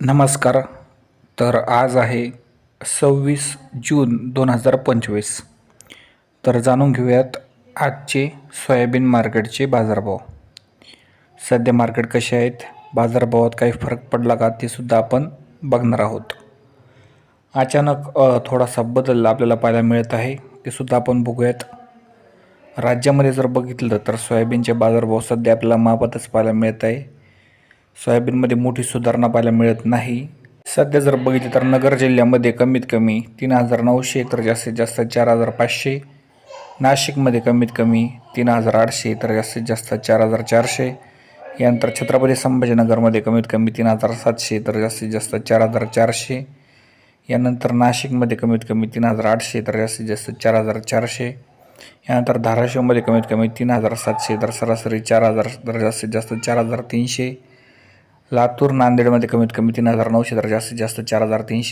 नमस्कार. तर आज आहे सव्वीस जून दोन हजार पंचवीस. तर जाणून घेऊयात आजचे सोयाबीन मार्केटचे बाजारभाव. सध्या मार्केट कसे आहेत? बाजारभावात काही फरक पडला का? ते सुद्धा आपण बघणार आहोत. अचानक थोडासा बदल आपल्याला पाहायला मिळत आहे. ते सुद्धा आपण बघूयात. राज्यामध्ये जर बघितलं तर सोयाबीनचे बाजारभाव सध्या आपल्याला मापातच पाहायला मिळत आहे. सोयाबीनमध्ये मोठी सुधारणा पाहायला मिळत नाही. सध्या जर बघितलं तर नगर जिल्ह्यामध्ये कमीत कमी तीन हजार नऊशे तर जास्तीत जास्त चार हजार पाचशे. नाशिकमध्ये कमीत कमी तीन हजार आठशे तर जास्तीत जास्त चार हजार चारशे. यानंतर छत्रपती संभाजीनगरमध्ये कमीत कमी तीन हजार सातशे तर जास्तीत जास्त चार हजार चारशे. यानंतर नाशिकमध्ये कमीत कमी तीन हजार आठशे तर जास्तीत जास्त चार हजार चारशे. यानंतर धाराशिवमध्ये कमीत कमी तीन हजार सातशे तर सरासरी चार हजार तर जास्तीत जास्त चार हजार तीनशे. लातूर नांदेडमध्ये कमीत कमी तीन हजार नऊशे तर जास्तीत जास्त चार हजार तीनशे.